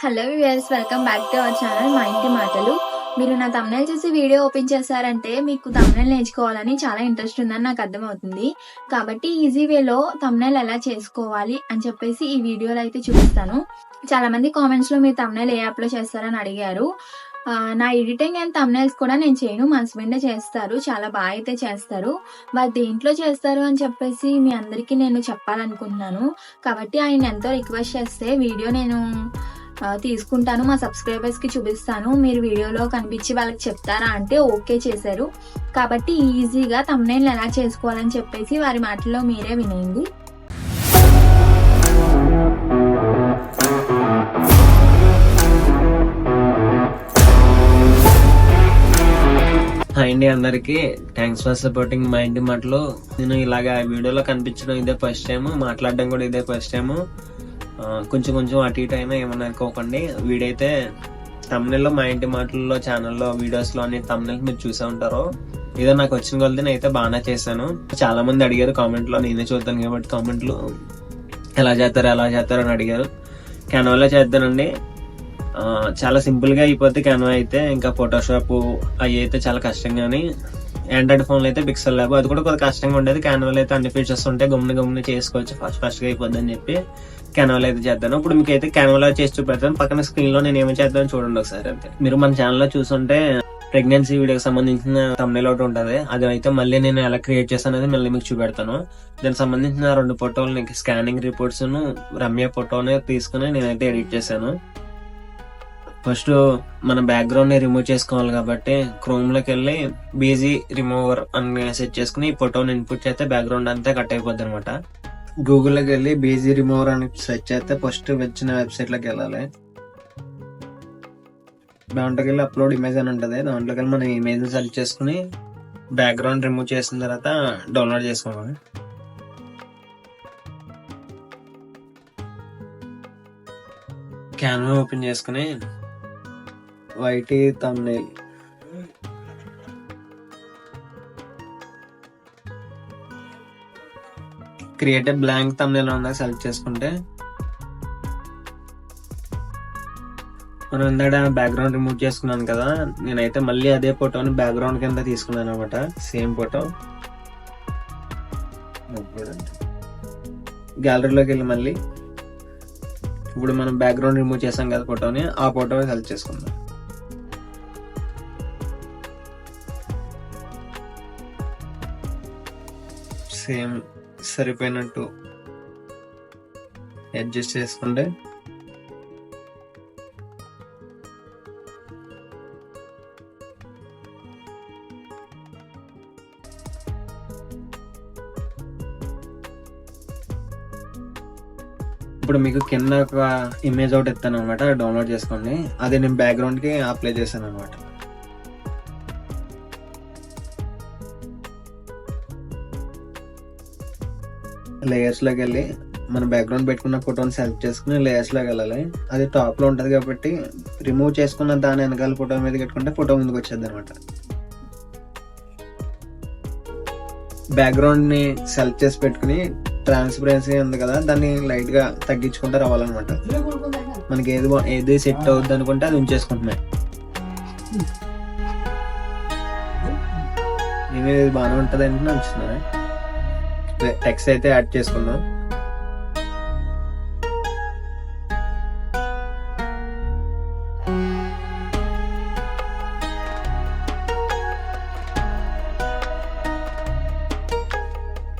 Hello viewers welcome back to our channel మా ఇంటి మాటలు మీరు నా తమ్నెల్ చూసి వీడియో ఓపెన్ చేశారంటే మీకు తమ్నైల్ నేర్చుకోవాలని చాలా ఇంట్రెస్ట్ ఉందని నాకు అర్థమవుతుంది. కాబట్టి ఈజీ వేలో తమ్నైల్ ఎలా చేసుకోవాలి అని చెప్పేసి ఈ వీడియోలో అయితే చూపిస్తాను. చాలా మంది కామెంట్స్లో మీరు తమ్నైల్ ఏ యాప్లో చేస్తారని అడిగారు. నా ఎడిటింగ్ అండ్ తమ్నైల్స్ కూడా నేను చేయను మా హస్బెండే చేస్తారు చాలా బాగా అయితే చేస్తారు. మరి దేంట్లో చేస్తారు అని చెప్పేసి మీ అందరికీ నేను చెప్పాలనుకుంటున్నాను. కాబట్టి ఆయన ఎంతో రిక్వెస్ట్ చేస్తే వీడియో నేను తీసుకుంటాను మా సబ్స్క్రైబర్స్కి చూపిస్తాను. మీరు వీడియోలో కనిపించి వాళ్ళకి చెప్తారా అంటే ఓకే చేశారు. కాబట్టి ఈజీగా తమ్నైల్ ఎలా చేసుకోవాలని చెప్పేసి వారి మాటల్లో మీరే వినేయండి. హాయ్ అండి అందరికి. థ్యాంక్స్ ఫర్ సపోర్టింగ్ మా ఇంటి మాటలు. నేను ఇలాగా వీడియోలో కనిపించడం ఇదే ఫస్ట్ టైం మాట్లాడడం కూడా ఇదే ఫస్ట్ టైము కొంచెం కొంచెం అటు ఇటు అయినా ఏమన్నా అనుకోకండి. వీడైతే తమిళలో మా ఇంటి మాటల్లో ఛానల్లో వీడియోస్లో అన్ని తమిళ మీరు చూసే ఉంటారు. ఏదో నాకు వచ్చిన కొలది అయితే బాగానే చేశాను. చాలా మంది అడిగారు కామెంట్లో నేనే చూద్దాను కాబట్టి కామెంట్లు. ఎలా చేస్తారు ఎలా చేస్తారు అని అడిగారు. కెనవాలో చేద్దానండి. చాలా సింపుల్గా అయిపోద్ది కెనవా అయితే ఇంకా ఫోటోషాప్ అవి అయితే చాలా కష్టం కానీ ఆండ్రాయిడ్ ఫోన్లో అయితే పిక్సెల్ ల్యాబ్ అది కూడా కొద్దిగా కష్టంగా ఉండేది. కెనవాలో అయితే అన్ని ఫీచర్స్ ఉంటాయి. గమ్మున గమ్మున చేసుకోవచ్చు. ఫస్ట్ ఫస్ట్గా అయిపోద్దని అయిపోద్ది అని చెప్పి కెనవల్ అయితే చేద్దాను. ఇప్పుడు మీకు అయితే కెనవాలో చేసి చూపెడతాను. పక్కన స్క్రీన్లో నేను ఏమి చేద్దాను చూడండి ఒకసారి అంతే. మీరు మన ఛానల్లో చూసుంటే ప్రెగ్నెన్సీ వీడియోకి సంబంధించిన తమిళ ఒకటి ఉంటుంది. అది అయితే మళ్ళీ నేను ఎలా క్రియేట్ చేస్తాను అనేది మళ్ళీ మీకు చూపెడతాను. దానికి సంబంధించిన రెండు ఫోటోలు స్కానింగ్ రిపోర్ట్స్ రమ్య ఫోటోని తీసుకుని నేనైతే ఎడిట్ చేశాను. ఫస్ట్ మన బ్యాక్గ్రౌండ్ని రిమూవ్ చేసుకోవాలి కాబట్టి క్రోమ్లోకి వెళ్ళి బీజీ రిమూవర్ అని సెట్ చేసుకుని ఈ ఫోటోని ఇన్పుట్ చేస్తే బ్యాక్గ్రౌండ్ అంతా కట్ అయిపోద్ది అనమాట గూగుల్లోకి వెళ్ళి బీజీ రిమూవర్ అని సెర్చ్ చేస్తే ఫస్ట్ వచ్చిన వెబ్సైట్లోకి వెళ్ళాలి. దాంట్లోకి వెళ్ళి అప్లోడ్ ఇమేజ్ అని ఉంటుంది. దాంట్లోకి వెళ్ళి మనం ఇమేజ్ సెలెక్ట్ చేసుకుని బ్యాక్గ్రౌండ్ రిమూవ్ చేసిన తర్వాత డౌన్లోడ్ చేసుకోవాలి. క్యాన్వా ఓపెన్ చేసుకుని YT thumbnail. Create blank thumbnail ఉందా సెలెక్ట్ చేసుకుంటే మనం ఇందాక బ్యాక్గ్రౌండ్ రిమూవ్ చేసుకున్నాను కదా నేనైతే మళ్ళీ అదే ఫోటోని బ్యాక్గ్రౌండ్ కింద తీసుకున్నాను అనమాట. Same photo. గ్యాలరీలోకి వెళ్ళి మళ్ళీ. ఇప్పుడు మనం బ్యాక్గ్రౌండ్ రిమూవ్ చేసాం కదా ఫోటోని ఆ ఫోటో సెలెక్ట్ చేసుకుందాం. సేమ్ సరిపోయినట్టు అడ్జస్ట్ చేసుకుంటే ఇప్పుడు మీకు కింద ఒక ఇమేజ్ ఒకటి ఇస్తాను అనమాట డౌన్లోడ్ చేసుకోండి. అది నేను బ్యాక్గ్రౌండ్కి అప్లై చేశాను అనమాట లేయర్స్లోకి వెళ్ళి మన బ్యాక్గ్రౌండ్ పెట్టుకున్న ఫోటోని సెలెక్ట్ చేసుకుని లేయర్స్లోకి వెళ్ళాలి. అది టాప్లో ఉంటది కాబట్టి రిమూవ్ చేసుకున్న దాని వెనకాల ఫోటో మీద పెట్టుకుంటే ఫోటో ముందుకు వచ్చేది అనమాట బ్యాక్గ్రౌండ్ని సెలెక్ట్ చేసి పెట్టుకుని ట్రాన్స్పరెన్సీ ఉంది కదా దాన్ని లైట్గా తగ్గించుకుంటే రావాలన్నమాట. మనకి ఏది ఏది సెట్ అవుద్ది అనుకుంటే అది ఉంచేసుకుంటున్నాయి నేను ఇది బాగానే ఉంటది అనుకుని ఉంచుతున్నాను టెక్స్ట్ అయితే యాడ్ చేసుకుందాం.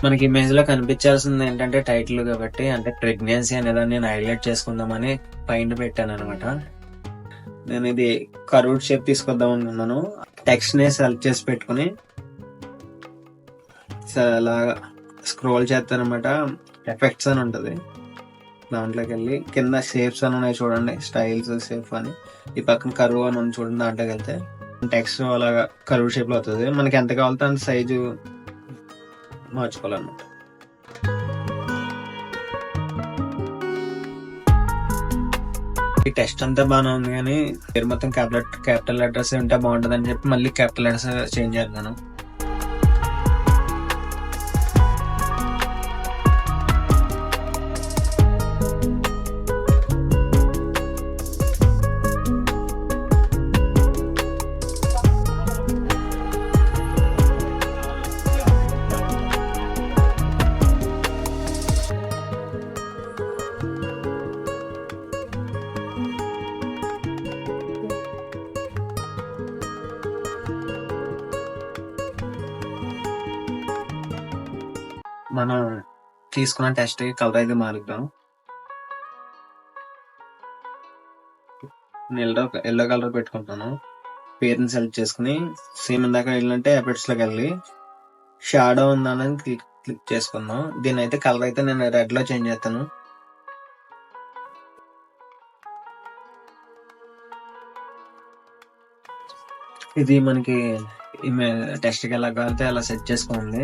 మనకి ఇమేజ్లో కనిపించాల్సింది ఏంటంటే టైటిల్ కాబట్టి అంటే ప్రెగ్నెన్సీ అనేదాన్ని నేను హైలైట్ చేసుకుందామని పైన పెట్టాను అనమాట నేను ఇది కరూడ్ షేప్ తీసుకొద్దాం అనుకున్నాను. టెక్స్ట్ని సెలెక్ట్ చేసి పెట్టుకుని అలాగా స్క్రోల్ చేస్తానమాట ఎఫెక్ట్స్ అని ఉంటుంది. దాంట్లోకి వెళ్ళి కింద షేప్స్ అని ఉన్నాయి చూడండి. స్టైల్స్ షేప్ అని. ఈ పక్కన కరువు అని ఉంది చూడండి దాంట్లోకి వెళ్తే టెక్స్ట్ అలాగా కరువు షేప్లో అవుతుంది మనకి ఎంత కావాలంటే అంత సైజు మార్చుకోవాలన్నమాట. ఈ టెస్ట్ అంతా బాగానే ఉంది కానీ పేరు మొత్తం క్యాపిటల్ క్యాపిటల్ లెటర్స్ ఉంటే బాగుంటుంది అని చెప్పి మళ్ళీ క్యాపిటల్ లెటర్స్ చేంజ్ చేస్తున్నాను. మనం తీసుకున్న టెస్ట్ కలర్ అయితే మారుద్దాం. ఎల్లో ఎల్లో కలర్ పెట్టుకుంటాను. పేరుని సెలెక్ట్ చేసుకుని సేమ్ ఇందాక వెళ్ళినట్టే ఎఫెక్ట్స్లోకి వెళ్ళి షాడో ఉందని క్లిక్ క్లిక్ చేసుకుందాం. దీని అయితే కలర్ అయితే నేను రెడ్లో చేంజ్ చేస్తాను. ఇది మనకి టెస్ట్కి ఎలా కావాలంటే అలా సెట్ చేసుకోండి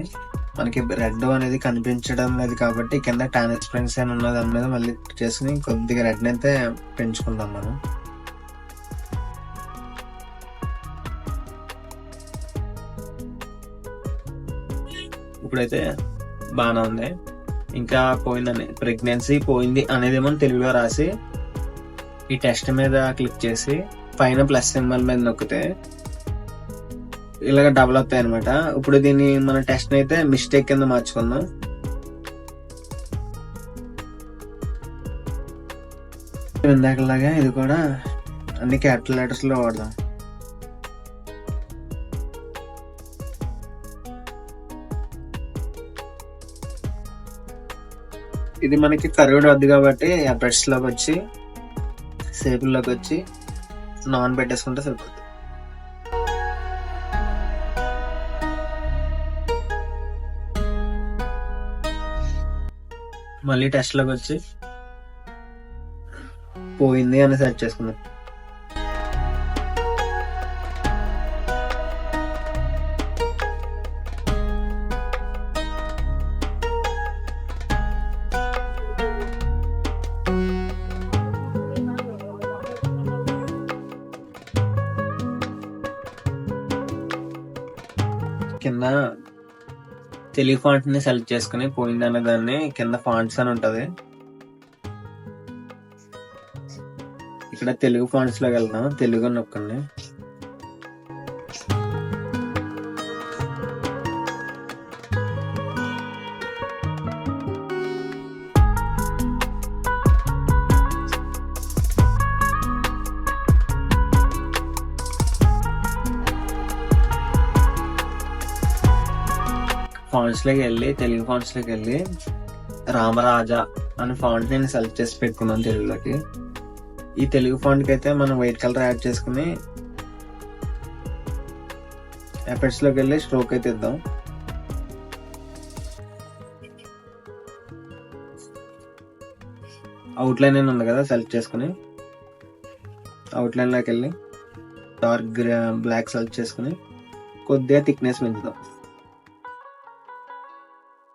మనకి రెడ్ అనేది కనిపించడం లేదు కాబట్టి కింద ట్రాన్స్పరెన్సీ అని ఉన్నది దాని మీద మళ్ళీ చేసుకుని కొద్దిగా రెడ్ అయితే పెంచుకుందాం మనం. ఇప్పుడైతే బాగానే ఉంది. ఇంకా పోయిందని ప్రెగ్నెన్సీ పోయింది అనేది ఏమో తెలుగులో రాసి ఈ టెస్ట్ మీద క్లిక్ చేసి పైన ప్లస్ సింబల్ మీద నొక్కితే ఇలాగ డబుల్ అవుతాయి అనమాట ఇప్పుడు దీన్ని మన టెస్ట్ అయితే మిస్టేక్ కింద మార్చుకుందాం. ఇందాకలాగా ఇది కూడా అన్ని క్యాపిటల్ లెటర్స్లో వాడదాం. ఇది మనకి కర్వ్డ్ వద్దు కాబట్టి ఎఫెక్ట్స్లోకి వచ్చి సేపుల్లోకి వచ్చి నాన్ పెట్టేసుకుంటే సరిపోతుంది మళ్ళీ టెస్ట్లోకి వచ్చి పోయింది అని సెర్చ్ చేసుకుందాం. తెలుగు ఫాంట్ని సెలెక్ట్ చేసుకుని పోయింది దాన్ని కింద ఫాంట్స్ అని ఉంటది. ఇక్కడ తెలుగు ఫాంట్స్లోకి వెళ్దాం. తెలుగు అని నొక్కండి. లోకి వెళ్ళి తెలుగు ఫాంట్స్లోకి వెళ్ళి రామరాజా అనే ఫాంట్ నేను సెలెక్ట్ చేసి పెట్టుకున్నాను తెలుగులోకి. ఈ తెలుగు ఫాంట్కి అయితే మనం వైట్ కలర్ యాడ్ చేసుకుని ఎఫెక్ట్స్లోకి వెళ్ళి స్ట్రోక్ అయితే ఇద్దాం. అవుట్ లైన్ అని ఉంది కదా సెలెక్ట్ చేసుకుని. అవుట్ వెళ్ళి డార్క్ బ్లాక్ సెలెక్ట్ చేసుకుని కొద్దిగా థిక్నెస్ పెంచుదాం.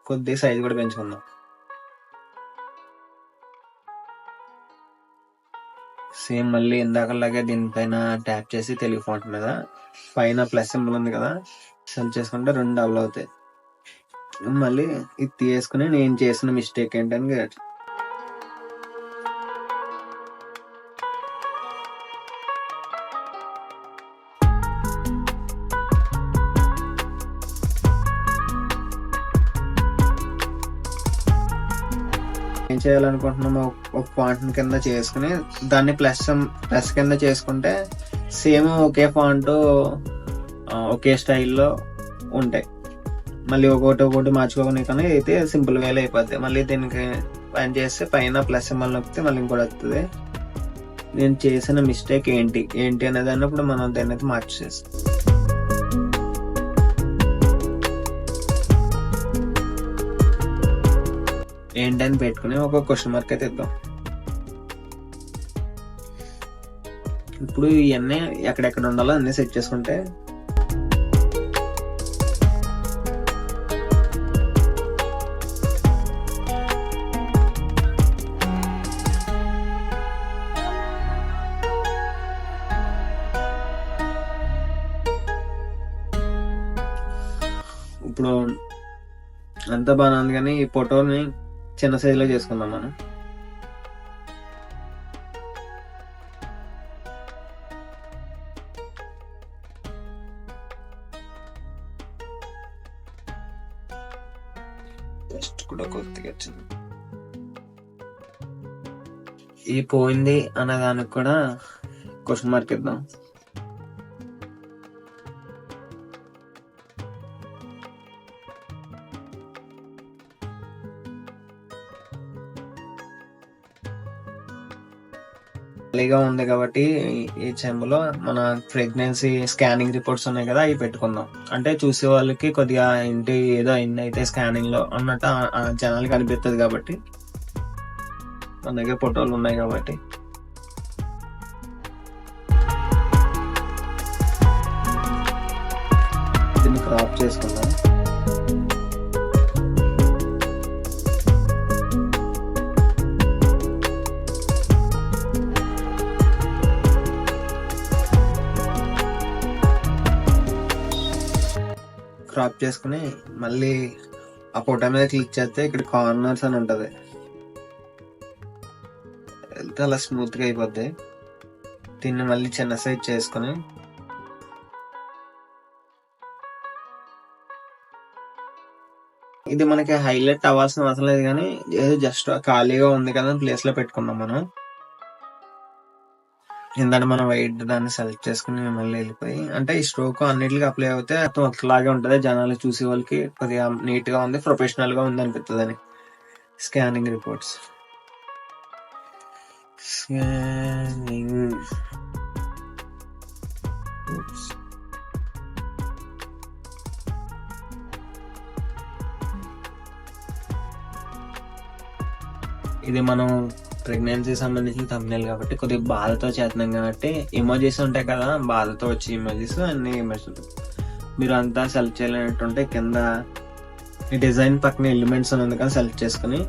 కొద్దిగా సైజ్ కూడా పెంచుకుందాం. సేమ్ మళ్ళీ ఇందాకలాగే దీనిపైన ట్యాప్ చేసి తెలుగు ఫాంట్ మీద పైన ప్లస్ సింబల్ ఉంది కదా. సెల్ చేసుకుంటే రెండు డబుల్ అవుతాయి. మళ్ళీ ఇది తీసుకుని నేను చేసిన మిస్టేక్ ఏంటని చేయాలనుకుంటున్నామో ఒక ఫాంట్ కింద చేసుకుని దాన్ని ప్లస్ ప్లస్ కింద చేసుకుంటే సేమ్ ఒకే ఫాంట్ ఒకే స్టైల్లో ఉంటాయి. మళ్ళీ ఒకటి ఒకటి మార్చుకోకుండా కానీ అయితే సింపుల్ వేలో అయిపోద్ది. మళ్ళీ దీనికి పని చేస్తే పైన ప్లస్ సింబల్ నొక్కితే మళ్ళీ ఇంకోటి వస్తుంది నేను చేసిన మిస్టేక్ ఏంటి? ఏంటి అనేది అన్నప్పుడు మనం దాన్ని అయితే మార్చేస్తాం ఏంటని పెట్టుకుని ఒక క్వశ్చన్ మార్క్ అయితే ఇద్దాం. ఇప్పుడు ఇవన్నీ ఎక్కడెక్కడ ఉండాలో అన్ని సెట్ చేసుకుంటే ఇప్పుడు అంతా బాగానే ఉంది కానీ ఈ ఫోటోని చిన్న సైజులో చేసుకుందాం మనం. Just కూడా కొద్దిగా వచ్చింది ఈ పోయింది అనే దానికి కూడా క్వశ్చన్ మార్క్ ఇద్దాం. ఖాళీగా ఉంది కాబట్టి ఈ- చెంబులో మన ప్రెగ్నెన్సీ స్కానింగ్ రిపోర్ట్స్ ఉన్నాయి కదా అవి పెట్టుకుందాం. అంటే చూసే వాళ్ళకి కొద్దిగా ఇంటి ఏదో అయింది అయితే స్కానింగ్లో అన్నట్టు ఆ- జనాలకి అనిపిస్తుంది కాబట్టి. మన దగ్గర ఫోటోలు ఉన్నాయి కాబట్టి. దీన్ని క్రాప్ చేసుకుందాం. క్రాప్ చేసుకుని మళ్ళీ ఆ ఫోటో మీద క్లిక్ చేస్తే ఇక్కడ కార్నర్స్ అని ఉంటుంది. వెళ్తే అలా స్మూత్గా అయిపోద్ది. దీన్ని మళ్ళీ చిన్న సైజ్ చేసుకుని ఇది మనకి హైలైట్ అవ్వాల్సిన అవసరం లేదు కానీ ఏదో జస్ట్ ఖాళీగా ఉంది కదా ప్లేస్లో పెట్టుకున్నాం మనం. ఇందాక మనం వైట్ దాన్ని సెలెక్ట్ చేసుకుని మళ్ళీ వెళ్ళిపోయి అంటే ఈ స్ట్రోక్ అన్నిటికీ అప్లై అవుతే మొత్తం ఒకలాగే ఉంటుంది. జనాలు చూసే వాళ్ళకి కొద్దిగా నీట్గా ఉంది ప్రొఫెషనల్గా ఉంది అనిపిస్తుంది అని. స్కానింగ్ రిపోర్ట్స్ స్కానింగ్ ఇది మనం ప్రెగ్నెన్సీ సంబంధించిన thumbnail కాబట్టి కొద్దిగా బాధతో చేస్తున్నాం కాబట్టి ఇమోజీస్ ఉంటాయి కదా బాధతో వచ్చే ఇమోజీస్ అన్ని ఇమోజీస్ మీరు అంతా సెలెక్ట్ చేయాలన్నట్టుంటే కింద ఈ డిజైన్ పక్కన ఎలిమెంట్స్ అని ఉంది కదా సెలెక్ట్ చేసుకుని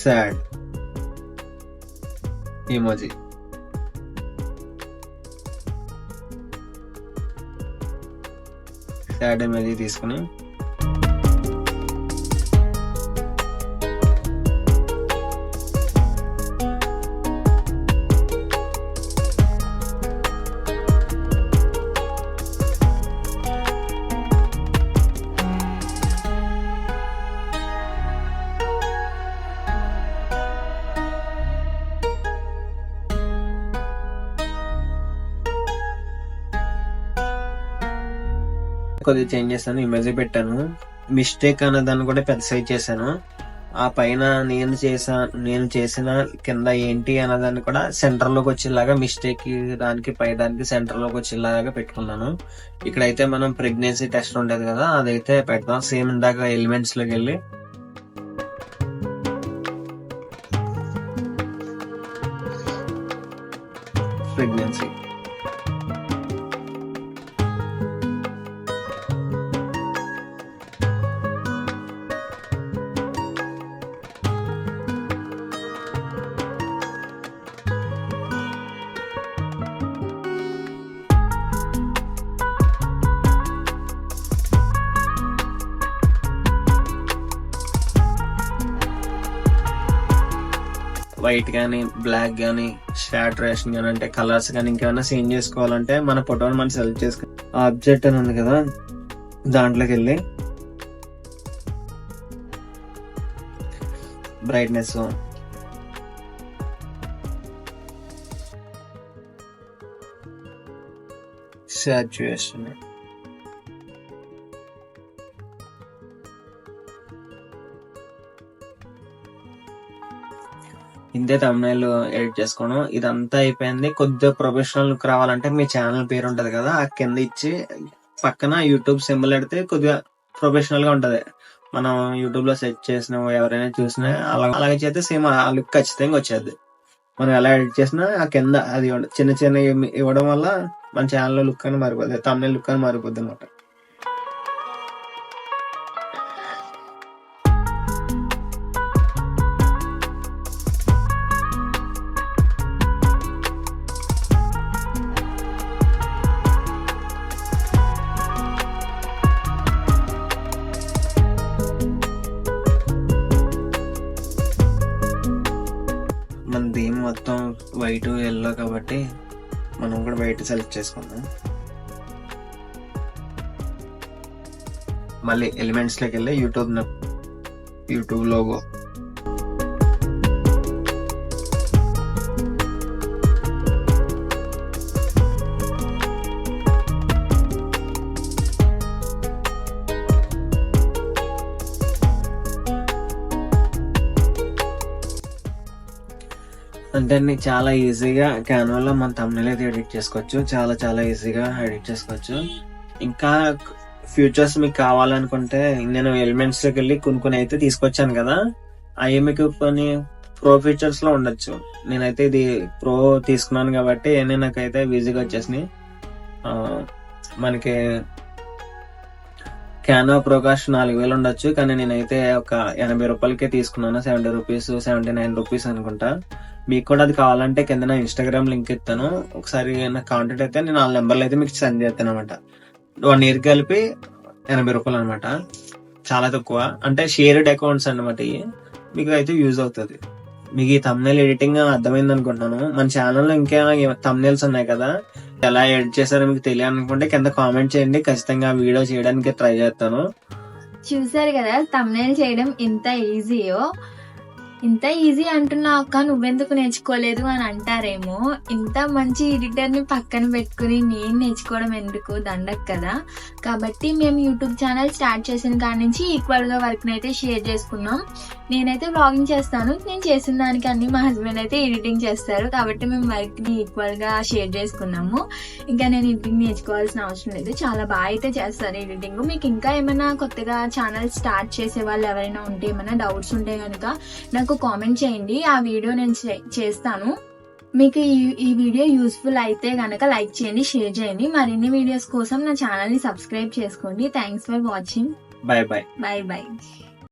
సాడ్ ఇమోజీ సాడ్ ఇమోజీ తీసుకుని కొద్దిగా చేంజ్ చేశాను ఇమేజ్ పెట్టాను. మిస్టేక్ అనే దాన్ని కూడా పెద్ద సైజ్ చేశాను. ఆ పైన నేను చేసా నేను చేసిన కింద ఏంటి అన్నదాన్ని కూడా సెంటర్లోకి వచ్చేలాగా మిస్టేక్ దానికి పై దానికి సెంటర్లోకి వచ్చేలాగా పెట్టుకున్నాను. ఇక్కడైతే మనం ప్రెగ్నెన్సీ టెస్ట్ ఉండేది కదా అదైతే పెడతాం సేమ్ ఇందాక ఎలిమెంట్స్లోకి వెళ్ళి. ప్రెగ్నెన్సీ వైట్ కానీ బ్లాక్ కానీ సాచురేషన్ కానీ అంటే కలర్స్ కానీ ఇంకేమైనా చేంజ్ చేసుకోవాలంటే మన ఫోటోని మనం సెలెక్ట్ చేసుకుని ఆబ్జెక్ట్ అని ఉంది కదా దాంట్లోకి వెళ్ళి బ్రైట్నెస్ సాచురేషన్ ఇంతే తమిళ ఎడిట్ చేసుకోవడం ఇదంతా అయిపోయింది. కొద్దిగా ప్రొఫెషనల్ లుక్ రావాలంటే మీ ఛానల్ పేరు ఉంటది కదా ఆ కింద ఇచ్చి పక్కన యూట్యూబ్ సింబల్ పెడితే కొద్దిగా ప్రొఫెషనల్గా ఉంటది. మనం యూట్యూబ్లో సెర్చ్ చేసిన ఎవరైనా చూసినా అలా అలాగే చేస్తే సేమ్ ఆ లుక్ ఖచ్చితంగా వచ్చేది. మనం ఎలా ఎడిట్ చేసినా ఆ కింద అది చిన్న చిన్న ఇవ్వడం వల్ల మన ఛానల్లో లుక్ అని మారిపోద్ది తమిళ లుక్ అని మారిపోద్ది అనమాట మనం కూడా వైట్ సెలెక్ట్ చేసుకుందాం. మళ్ళీ ఎలిమెంట్స్లోకి వెళ్ళి యూట్యూబ్ యూట్యూబ్ లోగో అంతే చాలా ఈజీగా క్యాన్వాలో మన తమ్ముళ్ళు అయితే ఎడిట్ చేసుకోవచ్చు. చాలా చాలా ఈజీగా ఎడిట్ చేసుకోవచ్చు. ఇంకా ఫ్యూచర్స్ మీకు కావాలనుకుంటే నేను ఎలిమెంట్స్కి వెళ్ళి కొన్ని కొన్ని అయితే తీసుకొచ్చాను కదా. అవి మీకు కొన్ని ప్రో ఫీచర్స్లో ఉండొచ్చు. నేనైతే ఇది ప్రో తీసుకున్నాను కాబట్టి అన్నీ నాకైతే ఈజీగా వచ్చేసినాయి. మనకి క్యానో ప్రోకాస్ట్ నాలుగు వేలు ఉండొచ్చు. కానీ నేనైతే ఒక ఎనభై రూపాయలకే తీసుకున్నాను. Seventy rupees seventy nine rupees అనుకుంటా. మీకు కూడా అది కావాలంటే కింద నా ఇన్స్టాగ్రామ్ లింక్ ఇస్తాను ఒకసారి నాకు కాంటాక్ట్ అయితే నేను ఆ నెంబర్లు అయితే మీకు సెండ్ చేస్తాను అనమాట వన్ ఇయర్ కలిపి ఎనభై రూపాయలు అనమాట. చాలా తక్కువ. అంటే షేర్డ్ అకౌంట్స్ అనమాట ఇవి మీకు అయితే యూజ్ అవుతుంది. మీకు ఈ తమ్నేల్ ఎడిటింగ్ అర్థమైంది అనుకుంటున్నాను. మన ఛానల్లో ఇంకా తమ్నేల్స్ ఉన్నాయి కదా? ఎలా ఎడిట్ చేశారో మీకు తెలియాలనుకుంటే కింద కామెంట్ చేయండి. ఖచ్చితంగా వీడియో చేయడానికి ట్రై చేస్తాను. చూసారు కదా తమ్నేల్ చేయడం ఎంత ఈజీయో ఇంత ఈజీ అంటున్నావు అక్క నువ్వెందుకు నేర్చుకోలేదు అని అంటారేమో. ఇంత మంచి ఎడిటర్ని పక్కన పెట్టుకుని నేను నేర్చుకోవడం ఎందుకు? దండక్ కదా. కాబట్టి మేము యూట్యూబ్ ఛానల్ స్టార్ట్ చేసిన కాడి నుంచి ఈక్వల్గా వర్క్ అయితే షేర్ చేసుకున్నాం. నేనైతే వ్లాగింగ్ చేస్తాను. నేను చేసిన దానికి అన్ని మా హస్బెండ్ అయితే ఎడిటింగ్ చేస్తారు. కాబట్టి మేము వర్క్ని ఈక్వల్గా షేర్ చేసుకున్నాము. ఇంకా నేను ఎడిటింగ్ నేర్చుకోవాల్సిన అవసరం లేదు. చాలా బాగా అయితే చేస్తారు ఎడిటింగ్ మీకు ఇంకా ఏమైనా కొత్తగా ఛానల్ స్టార్ట్ చేసే వాళ్ళు ఎవరైనా ఉంటే ఏమైనా డౌట్స్ ఉంటే కనుక నాకు కామెంట్ చేయండి. ఆ వీడియో నేను చేస్తాను. మీకు ఈ ఈ వీడియో యూస్ఫుల్ అయితే కనుక లైక్ చేయండి షేర్ చేయండి. మరిన్ని వీడియోస్ కోసం నా ఛానల్ని సబ్స్క్రైబ్ చేసుకోండి. Thanks for watching bye bye bye bye